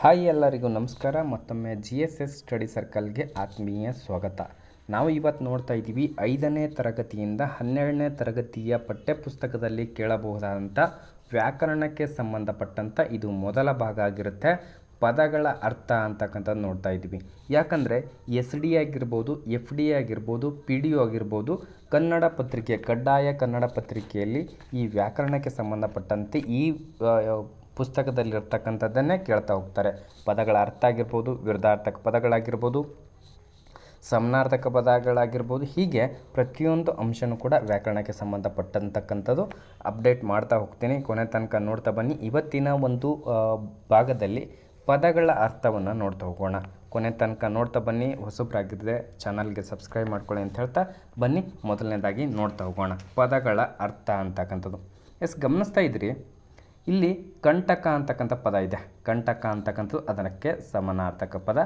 Hi ಎಲ್ಲರಿಗೂ ನಮಸ್ಕಾರ. ಮತ್ತೊಮ್ಮೆ ಜಿ ಎಸ್ ಎಸ್ ಸ್ಟಡಿ ಸರ್ಕಲ್ಗೆ ಆತ್ಮೀಯ ಸ್ವಾಗತ. ನಾವು ಇವತ್ತು ನೋಡ್ತಾ ಇದ್ದೀವಿ ಐದನೇ ತರಗತಿಯಿಂದ ಹನ್ನೆರಡನೇ ತರಗತಿಯ ಪಠ್ಯಪುಸ್ತಕದಲ್ಲಿ ಕೇಳಬಹುದಾದಂಥ ವ್ಯಾಕರಣಕ್ಕೆ ಸಂಬಂಧಪಟ್ಟಂಥ ಇದು ಮೊದಲ ಭಾಗ ಆಗಿರುತ್ತೆ. ಪದಗಳ ಅರ್ಥ ಅಂತಕ್ಕಂಥದ್ದು ನೋಡ್ತಾ ಇದ್ದೀವಿ. ಯಾಕಂದರೆ ಎಸ್ ಡಿ ಆಗಿರ್ಬೋದು, ಎಫ್ ಡಿ ಆಗಿರ್ಬೋದು, ಪಿ ಡಿ ಆಗಿರ್ಬೋದು, ಕನ್ನಡ ಪತ್ರಿಕೆ, ಕಡ್ಡಾಯ ಕನ್ನಡ ಪತ್ರಿಕೆಯಲ್ಲಿ ಈ ವ್ಯಾಕರಣಕ್ಕೆ ಸಂಬಂಧಪಟ್ಟಂತೆ ಈ ಪುಸ್ತಕದಲ್ಲಿರ್ತಕ್ಕಂಥದ್ದನ್ನೇ ಕೇಳ್ತಾ ಹೋಗ್ತಾರೆ. ಪದಗಳ ಅರ್ಥ ಆಗಿರ್ಬೋದು, ವಿರುದ್ಧಾರ್ಥಕ ಪದಗಳಾಗಿರ್ಬೋದು, ಸಮನಾರ್ಥಕ ಪದಗಳಾಗಿರ್ಬೋದು, ಹೀಗೆ ಪ್ರತಿಯೊಂದು ಅಂಶನೂ ಕೂಡ ವ್ಯಾಕರಣಕ್ಕೆ ಸಂಬಂಧಪಟ್ಟಂತಕ್ಕಂಥದ್ದು ಅಪ್ಡೇಟ್ ಮಾಡ್ತಾ ಹೋಗ್ತೀನಿ. ಕೊನೆ ತನಕ ನೋಡ್ತಾ ಬನ್ನಿ. ಇವತ್ತಿನ ಒಂದು ಭಾಗದಲ್ಲಿ ಪದಗಳ ಅರ್ಥವನ್ನು ನೋಡ್ತಾ ಹೋಗೋಣ. ಕೊನೆ ತನಕ ನೋಡ್ತಾ ಬನ್ನಿ. ಹೊಸಬ್ರಾಗಿದ್ದರೆ ಚಾನಲ್ಗೆ ಸಬ್ಸ್ಕ್ರೈಬ್ ಮಾಡ್ಕೊಳ್ಳಿ ಅಂತ ಹೇಳ್ತಾ ಬನ್ನಿ. ಮೊದಲನೇದಾಗಿ ನೋಡ್ತಾ ಹೋಗೋಣ. ಪದಗಳ ಅರ್ಥ ಅಂತಕ್ಕಂಥದ್ದು. ಎಸ್, ಗಮನಿಸ್ತಾ ಇದ್ರಿ ಇಲ್ಲಿ ಕಂಟಕ ಅಂತಕ್ಕಂಥ ಪದ ಇದೆ. ಕಂಟಕ ಅಂತಕ್ಕಂಥದ್ದು ಅದಕ್ಕೆ ಸಮನಾರ್ಥಕ ಪದ.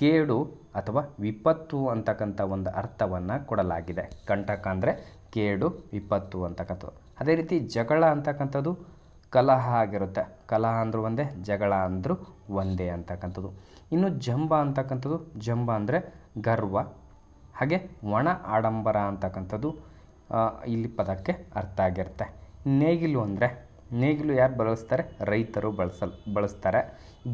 ಕೇಡು ಅಥವಾ ವಿಪತ್ತು ಅಂತಕ್ಕಂಥ ಒಂದು ಅರ್ಥವನ್ನು ಕೊಡಲಾಗಿದೆ. ಕಂಟಕ ಅಂದರೆ ಕೇಡು, ವಿಪತ್ತು ಅಂತಕ್ಕಂಥದ್ದು. ಅದೇ ರೀತಿ ಜಗಳ ಅಂತಕ್ಕಂಥದ್ದು ಕಲಹ ಆಗಿರುತ್ತೆ. ಕಲಹ ಅಂದರೂ ಒಂದೇ, ಜಗಳ ಅಂದರೂ ಒಂದೇ ಅಂತಕ್ಕಂಥದ್ದು. ಇನ್ನು ಜಂಬ ಅಂತಕ್ಕಂಥದ್ದು, ಜಂಬ ಅಂದರೆ ಗರ್ವ, ಹಾಗೆ ಒಣ ಆಡಂಬರ ಅಂತಕ್ಕಂಥದ್ದು ಇಲ್ಲಿ ಪದಕ್ಕೆ ಅರ್ಥ ಆಗಿರುತ್ತೆ. ನೇಗಿಲು ಅಂದರೆ ನೇಗಿಲು ಯಾರು ಬಳಸ್ತಾರೆ? ರೈತರು ಬಳಸಲ್, ಬಳಸ್ತಾರೆ.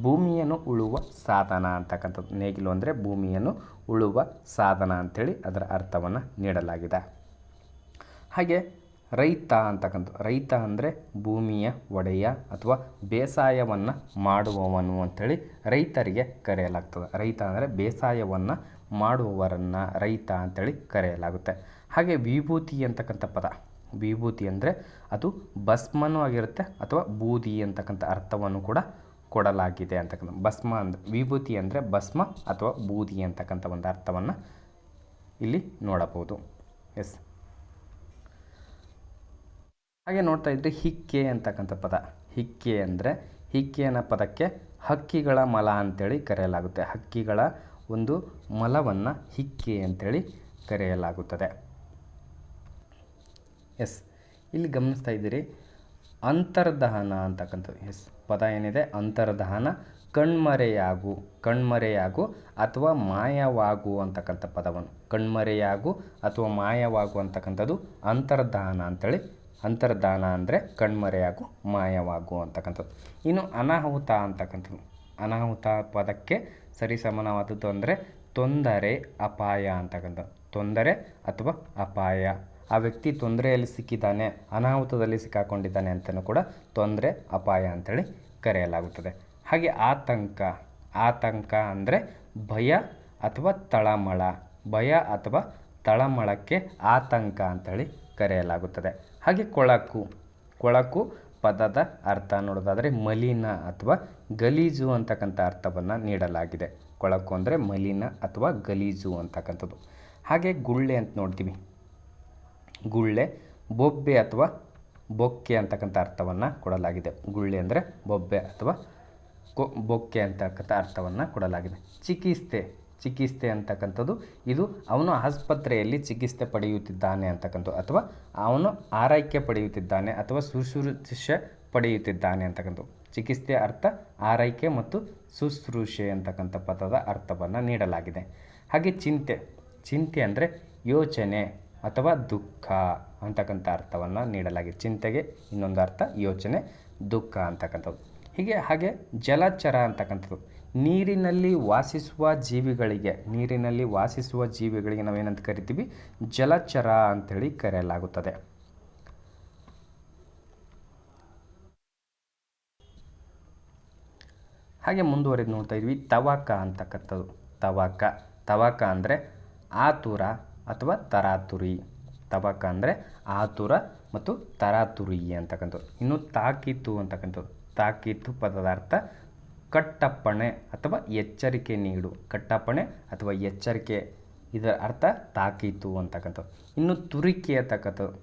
ಭೂಮಿಯನ್ನು ಉಳುವ ಸಾಧನ ಅಂತಕ್ಕಂಥದ್ದು. ನೇಗಿಲು ಅಂದರೆ ಭೂಮಿಯನ್ನು ಉಳುವ ಸಾಧನ ಅಂಥೇಳಿ ಅದರ ಅರ್ಥವನ್ನು ನೀಡಲಾಗಿದೆ. ಹಾಗೆ ರೈತ ಅಂತಕ್ಕಂಥ ರೈತ ಅಂದರೆ ಭೂಮಿಯ ಒಡೆಯ ಅಥವಾ ಬೇಸಾಯವನ್ನು ಮಾಡುವವನು ಅಂಥೇಳಿ ರೈತರಿಗೆ ಕರೆಯಲಾಗ್ತದೆ. ರೈತ ಅಂದರೆ ಬೇಸಾಯವನ್ನು ಮಾಡುವವರನ್ನು ರೈತ ಅಂಥೇಳಿ ಕರೆಯಲಾಗುತ್ತೆ. ಹಾಗೆ ವಿಭೂತಿ ಅಂತಕ್ಕಂಥ ಪದ. ವಿಭೂತಿ ಅಂದರೆ ಅದು ಭಸ್ಮನೂ ಆಗಿರುತ್ತೆ ಅಥವಾ ಬೂದಿ ಅಂತಕ್ಕಂಥ ಅರ್ಥವನ್ನು ಕೂಡ ಕೊಡಲಾಗಿದೆ ಅಂತಕ್ಕಂಥ ಭಸ್ಮ ಅಂದರೆ ವಿಭೂತಿ ಅಂದರೆ ಭಸ್ಮ ಅಥವಾ ಬೂದಿ ಅಂತಕ್ಕಂಥ ಒಂದು ಅರ್ಥವನ್ನು ಇಲ್ಲಿ ನೋಡಬಹುದು. ಎಸ್ ಹಾಗೆ ನೋಡ್ತಾ ಇದ್ದರೆ ಹಿಕ್ಕೆ ಅಂತಕ್ಕಂಥ ಪದ. ಹಿಕ್ಕೆ ಅಂದರೆ ಹಿಕ್ಕೆ ಅನ್ನೋ ಪದಕ್ಕೆ ಹಕ್ಕಿಗಳ ಮಲ ಅಂತೇಳಿ ಕರೆಯಲಾಗುತ್ತೆ. ಹಕ್ಕಿಗಳ ಒಂದು ಮಲವನ್ನು ಹಿಕ್ಕೆ ಅಂತೇಳಿ ಕರೆಯಲಾಗುತ್ತದೆ. ಎಸ್. ಇಲ್ಲಿ ಗಮನಿಸ್ತಾ ಇದ್ದೀರಿ, ಅಂತರ್ದಹನ ಅಂತಕ್ಕಂಥದ್ದು. ಎಸ್. ಪದ ಏನಿದೆ? ಅಂತರ್ದಹನ, ಕಣ್ಮರೆಯಾಗು ಕಣ್ಮರೆಯಾಗು ಅಥವಾ ಮಾಯವಾಗು ಅಂತಕ್ಕಂಥ ಪದವನ್ನು. ಕಣ್ಮರೆಯಾಗು ಅಥವಾ ಮಾಯವಾಗು ಅಂತಕ್ಕಂಥದ್ದು ಅಂತರ್ದಹನ ಅಂತೇಳಿ. ಅಂತರ್ದಾನ ಅಂದರೆ ಕಣ್ಮರೆಯಾಗು, ಮಾಯವಾಗು ಅಂತಕ್ಕಂಥದ್ದು. ಇನ್ನು ಅನಾಹುತ ಅಂತಕ್ಕಂಥದ್ದು. ಅನಾಹುತ ಪದಕ್ಕೆ ಸರಿಸಮಾನವಾದದ್ದು ಅಂದರೆ ತೊಂದರೆ, ಅಪಾಯ ಅಂತಕ್ಕಂಥದ್ದು. ತೊಂದರೆ ಅಥವಾ ಅಪಾಯ. ಆ ವ್ಯಕ್ತಿ ತೊಂದರೆಯಲ್ಲಿ ಸಿಕ್ಕಿದ್ದಾನೆ, ಅನಾಹುತದಲ್ಲಿ ಸಿಕ್ಕಾಕೊಂಡಿದ್ದಾನೆ ಅಂತಲೂ ಕೂಡ ತೊಂದರೆ, ಅಪಾಯ ಅಂತೇಳಿ ಕರೆಯಲಾಗುತ್ತದೆ. ಹಾಗೆ ಆತಂಕ ಆತಂಕ ಅಂದರೆ ಭಯ ಅಥವಾ ತಳಮಳ, ಭಯ ಅಥವಾ ತಳಮಳಕ್ಕೆ ಆತಂಕ ಅಂತೇಳಿ ಕರೆಯಲಾಗುತ್ತದೆ. ಹಾಗೆ ಕೊಳಕು ಕೊಳಕು ಪದದ ಅರ್ಥ ನೋಡೋದಾದರೆ ಮಲಿನ ಅಥವಾ ಗಲೀಜು ಅಂತಕ್ಕಂಥ ಅರ್ಥವನ್ನು ನೀಡಲಾಗಿದೆ. ಕೊಳಕು ಅಂದರೆ ಮಲಿನ ಅಥವಾ ಗಲೀಜು ಅಂತಕ್ಕಂಥದ್ದು. ಹಾಗೆ ಗುಳ್ಳೆ ಅಂತ ನೋಡ್ತೀವಿ. ಗುಳ್ಳೆ, ಬೊಬ್ಬೆ ಅಥವಾ ಬೊಕ್ಕೆ ಅಂತಕ್ಕಂಥ ಅರ್ಥವನ್ನು ಕೊಡಲಾಗಿದೆ. ಗುಳ್ಳೆ ಅಂದರೆ ಬೊಬ್ಬೆ ಅಥವಾ ಕೊ, ಬೊಕ್ಕೆ ಅಂತಕ್ಕಂಥ ಅರ್ಥವನ್ನು ಕೊಡಲಾಗಿದೆ. ಚಿಕಿತ್ಸೆ ಚಿಕಿತ್ಸೆ ಅಂತಕ್ಕಂಥದ್ದು, ಇದು ಅವನು ಆಸ್ಪತ್ರೆಯಲ್ಲಿ ಚಿಕಿತ್ಸೆ ಪಡೆಯುತ್ತಿದ್ದಾನೆ ಅಂತಕ್ಕಂಥದ್ದು ಅಥವಾ ಅವನು ಆರೈಕೆ ಪಡೆಯುತ್ತಿದ್ದಾನೆ ಅಥವಾ ಶುಶ್ರೂಷೆ ಪಡೆಯುತ್ತಿದ್ದಾನೆ ಅಂತಕ್ಕಂಥದ್ದು. ಚಿಕಿತ್ಸೆ ಅರ್ಥ ಆರೈಕೆ ಮತ್ತು ಶುಶ್ರೂಷೆ ಅಂತಕ್ಕಂಥ ಪದದ ಅರ್ಥವನ್ನು ನೀಡಲಾಗಿದೆ. ಹಾಗೆ ಚಿಂತೆ ಚಿಂತೆ ಅಂದರೆ ಯೋಚನೆ ಅಥವಾ ದುಃಖ ಅಂತಕ್ಕಂಥ ಅರ್ಥವನ್ನು ನೀಡಲಾಗಿದೆ. ಚಿಂತೆಗೆ ಇನ್ನೊಂದು ಅರ್ಥ ಯೋಚನೆ, ದುಃಖ ಅಂತಕ್ಕಂಥದ್ದು. ಹೀಗೆ ಹಾಗೆ ಜಲಚರ ಅಂತಕ್ಕಂಥದ್ದು. ನೀರಿನಲ್ಲಿ ವಾಸಿಸುವ ಜೀವಿಗಳಿಗೆ, ನೀರಿನಲ್ಲಿ ವಾಸಿಸುವ ಜೀವಿಗಳಿಗೆ ನಾವೇನಂತ ಕರಿತೀವಿ? ಜಲಚರ ಅಂಥೇಳಿ ಕರೆಯಲಾಗುತ್ತದೆ. ಹಾಗೆ ಮುಂದುವರೆದು ನೋಡ್ತಾ ಇದ್ವಿ, ತವಾಕ ಅಂತಕ್ಕಂಥದ್ದು. ತವಾಕ. ತವಾಕ ಅಂದರೆ ಆತುರ ಅಥವಾ ತರಾತುರಿ. ತಬಕ ಅಂದರೆ ಆತುರ ಮತ್ತು ತರಾತುರಿ ಅಂತಕ್ಕಂಥದ್ದು. ಇನ್ನು ತಾಕೀತು ಅಂತಕ್ಕಂಥದ್ದು. ತಾಕೀತು ಪದದ ಅರ್ಥ ಕಟ್ಟಪ್ಪಣೆ ಅಥವಾ ಎಚ್ಚರಿಕೆ ನೀಡು. ಕಟ್ಟಪ್ಪಣೆ ಅಥವಾ ಎಚ್ಚರಿಕೆ. ಇದರ ಅರ್ಥ ತಾಕೀತು ಅಂತಕ್ಕಂಥದ್ದು. ಇನ್ನು ತುರಿಕೆ ಅಂತಕ್ಕಂಥದ್ದು.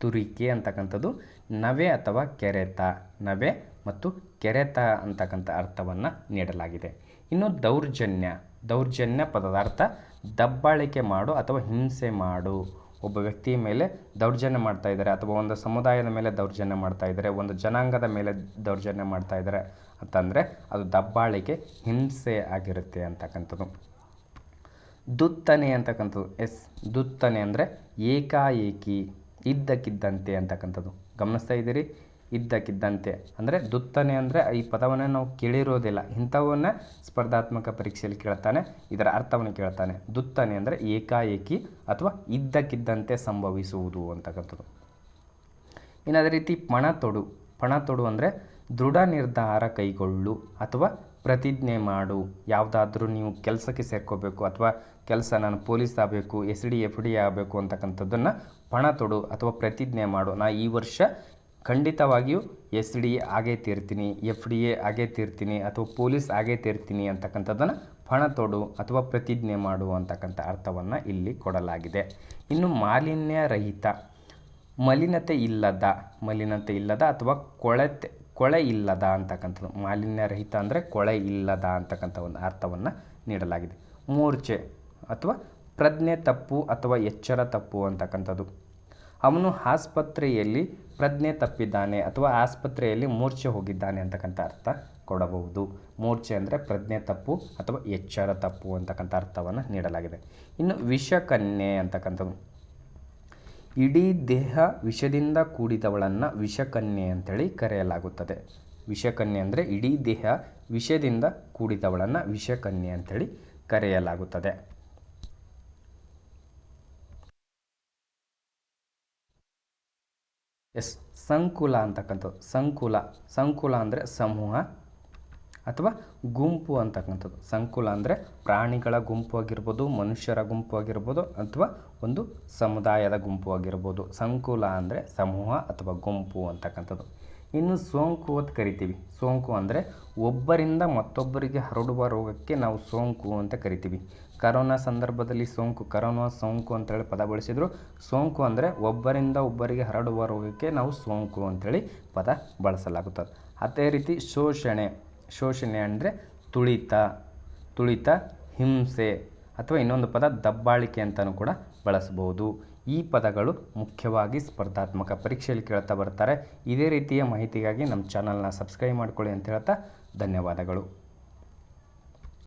ತುರಿಕೆ ಅಂತಕ್ಕಂಥದ್ದು ನವೆ ಅಥವಾ ಕೆರೆತ. ನವೆ ಮತ್ತು ಕೆರೆತ ಅಂತಕ್ಕಂಥ ಅರ್ಥವನ್ನು ನೀಡಲಾಗಿದೆ. ಇನ್ನು ದೌರ್ಜನ್ಯ. ದೌರ್ಜನ್ಯ ಪದದ ಅರ್ಥ ದಬ್ಬಾಳಿಕೆ ಮಾಡು ಅಥವಾ ಹಿಂಸೆ ಮಾಡು. ಒಬ್ಬ ವ್ಯಕ್ತಿಯ ಮೇಲೆ ದೌರ್ಜನ್ಯ ಮಾಡ್ತಾ ಇದ್ದಾರೆ ಅಥವಾ ಒಂದು ಸಮುದಾಯದ ಮೇಲೆ ದೌರ್ಜನ್ಯ ಮಾಡ್ತಾ ಇದ್ದಾರೆ, ಒಂದು ಜನಾಂಗದ ಮೇಲೆ ದೌರ್ಜನ್ಯ ಮಾಡ್ತಾ ಇದ್ದಾರೆ ಅಂತಂದರೆ ಅದು ದಬ್ಬಾಳಿಕೆ, ಹಿಂಸೆ ಆಗಿರುತ್ತೆ ಅಂತಕ್ಕಂಥದ್ದು. ದುತ್ತನೆ ಅಂತಕ್ಕಂಥದ್ದು. ಎಸ್, ದುತ್ತನೆ ಅಂದರೆ ಏಕಾಏಕಿ, ಇದ್ದಕ್ಕಿದ್ದಂತೆ ಅಂತಕ್ಕಂಥದ್ದು. ಗಮನಿಸ್ತಾ ಇದ್ದೀರಿ? ಇದ್ದಕ್ಕಿದ್ದಂತೆ. ಅಂದರೆ ದುತ್ತನೆ ಅಂದರೆ ಈ ಪದವನ್ನು ನಾವು ಕೇಳಿರೋದಿಲ್ಲ. ಇಂಥವನ್ನ ಸ್ಪರ್ಧಾತ್ಮಕ ಪರೀಕ್ಷೆಯಲ್ಲಿ ಕೇಳ್ತಾನೆ, ಇದರ ಅರ್ಥವನ್ನು ಕೇಳ್ತಾನೆ. ದುತ್ತನೆ ಅಂದರೆ ಏಕಾಏಕಿ ಅಥವಾ ಇದ್ದಕ್ಕಿದ್ದಂತೆ ಸಂಭವಿಸುವುದು ಅಂತಕ್ಕಂಥದ್ದು. ಇನ್ನು ಅದೇ ರೀತಿ ಪಣ ತೊಡು ಪಣ ತೊಡು ಅಂದರೆ ದೃಢ ನಿರ್ಧಾರ ಕೈಗೊಳ್ಳು ಅಥವಾ ಪ್ರತಿಜ್ಞೆ ಮಾಡು. ಯಾವುದಾದ್ರೂ ನೀವು ಕೆಲಸಕ್ಕೆ ಸೇರ್ಕೋಬೇಕು ಅಥವಾ ಕೆಲಸ ನಾನು ಪೊಲೀಸ್ ಆಗಬೇಕು, ಎಸ್ ಡಿ ಎಫ್ ಡಿ ಆಗಬೇಕು ಅಂತಕ್ಕಂಥದ್ದನ್ನು ಪಣ ತೊಡು ಅಥವಾ ಪ್ರತಿಜ್ಞೆ ಮಾಡು. ನಾ ಈ ವರ್ಷ ಖಂಡಿತವಾಗಿಯೂ ಎಸ್ ಡಿ ಎ ಆಗೇ ತೀರ್ತೀನಿ, ಎಫ್ ಡಿ ಎ ಆಗೇ ತೀರ್ತೀನಿ ಅಥವಾ ಪೊಲೀಸ್ ಆಗೇ ತೀರ್ತೀನಿ ಅಂತಕ್ಕಂಥದ್ದನ್ನು ಪಣ ತೊಡು ಅಥವಾ ಪ್ರತಿಜ್ಞೆ ಮಾಡು ಅಂತಕ್ಕಂಥ ಅರ್ಥವನ್ನು ಇಲ್ಲಿ ಕೊಡಲಾಗಿದೆ. ಇನ್ನು ಮಾಲಿನ್ಯ ರಹಿತ, ಮಲಿನತೆ ಇಲ್ಲದ ಮಲಿನತೆ ಇಲ್ಲದ ಅಥವಾ ಕೊಳೆತೆ, ಕೊಳೆ ಇಲ್ಲದ ಅಂತಕ್ಕಂಥದ್ದು, ಮಾಲಿನ್ಯ ರಹಿತ ಅಂದರೆ ಕೊಳೆ ಇಲ್ಲದ ಅಂತಕ್ಕಂಥ ಒಂದು ಅರ್ಥವನ್ನು ನೀಡಲಾಗಿದೆ. ಮೂರ್ಛೆ ಅಥವಾ ಪ್ರಜ್ಞೆ ತಪ್ಪು ಅಥವಾ ಎಚ್ಚರ ತಪ್ಪು ಅಂತಕ್ಕಂಥದ್ದು. ಅವನು ಆಸ್ಪತ್ರೆಯಲ್ಲಿ ಪ್ರಜ್ಞೆ ತಪ್ಪಿದ್ದಾನೆ ಅಥವಾ ಆಸ್ಪತ್ರೆಯಲ್ಲಿ ಮೂರ್ಛೆ ಹೋಗಿದ್ದಾನೆ ಅಂತಕ್ಕಂಥ ಅರ್ಥ ಕೊಡಬಹುದು. ಮೂರ್ಛೆ ಅಂದರೆ ಪ್ರಜ್ಞೆ ತಪ್ಪು ಅಥವಾ ಎಚ್ಚರ ತಪ್ಪು ಅಂತಕ್ಕಂಥ ಅರ್ಥವನ್ನು ನೀಡಲಾಗಿದೆ. ಇನ್ನು ವಿಷಕನ್ಯೆ ಅಂತಕ್ಕಂಥದ್ದು. ಇಡೀ ದೇಹ ವಿಷದಿಂದ ಕೂಡಿದವಳನ್ನು ವಿಷಕನ್ಯೆ ಅಂತೇಳಿ ಕರೆಯಲಾಗುತ್ತದೆ. ವಿಷಕನ್ಯೆ ಅಂದರೆ ಇಡೀ ದೇಹ ವಿಷದಿಂದ ಕೂಡಿದವಳನ್ನು ವಿಷಕನ್ಯೆ ಅಂಥೇಳಿ ಕರೆಯಲಾಗುತ್ತದೆ. ಎಸ್, ಸಂಕುಲ ಅಂತಕ್ಕಂಥದ್ದು. ಸಂಕುಲ. ಸಂಕುಲ ಅಂದರೆ ಸಮೂಹ ಅಥವಾ ಗುಂಪು ಅಂತಕ್ಕಂಥದ್ದು. ಸಂಕುಲ ಅಂದರೆ ಪ್ರಾಣಿಗಳ ಗುಂಪು ಆಗಿರ್ಬೋದು, ಮನುಷ್ಯರ ಗುಂಪು ಆಗಿರ್ಬೋದು ಅಥವಾ ಒಂದು ಸಮುದಾಯದ ಗುಂಪು ಆಗಿರ್ಬೋದು. ಸಂಕುಲ ಅಂದರೆ ಸಮೂಹ ಅಥವಾ ಗುಂಪು ಅಂತಕ್ಕಂಥದ್ದು. ಇನ್ನು ಸೋಂಕು ಅಂತ ಕರಿತೀವಿ. ಸೋಂಕು ಅಂದರೆ ಒಬ್ಬರಿಂದ ಮತ್ತೊಬ್ಬರಿಗೆ ಹರಡುವ ರೋಗಕ್ಕೆ ನಾವು ಸೋಂಕು ಅಂತ ಕರಿತೀವಿ. ಕರೋನಾ ಸಂದರ್ಭದಲ್ಲಿ ಸೋಂಕು, ಕರೋನಾ ಸೋಂಕು ಅಂತೇಳಿ ಪದ ಬಳಸಿದ್ರು. ಸೋಂಕು ಅಂದರೆ ಒಬ್ಬರಿಂದ ಒಬ್ಬರಿಗೆ ಹರಡುವ ರೋಗಕ್ಕೆ ನಾವು ಸೋಂಕು ಅಂಥೇಳಿ ಪದ ಬಳಸಲಾಗುತ್ತದೆ. ಅದೇ ರೀತಿ ಶೋಷಣೆ ಶೋಷಣೆ ಅಂದರೆ ತುಳಿತ ತುಳಿತ, ಹಿಂಸೆ ಅಥವಾ ಇನ್ನೊಂದು ಪದ ದಬ್ಬಾಳಿಕೆ ಅಂತಲೂ ಕೂಡ ಬಳಸ್ಬೋದು ಈ ಪದಗಳು ಮುಖ್ಯವಾಗಿ ಸ್ಪರ್ಧಾತ್ಮಕ ಪರೀಕ್ಷೆಯಲ್ಲಿ ಕೇಳ್ತಾ ಬರ್ತಾರೆ. ಇದೇ ರೀತಿಯ ಮಾಹಿತಿಗಾಗಿ ನಮ್ಮ ಚಾನಲ್ನ ಸಬ್ಸ್ಕ್ರೈಬ್ ಮಾಡ್ಕೊಳ್ಳಿ ಅಂತ ಹೇಳ್ತಾ ಧನ್ಯವಾದಗಳು.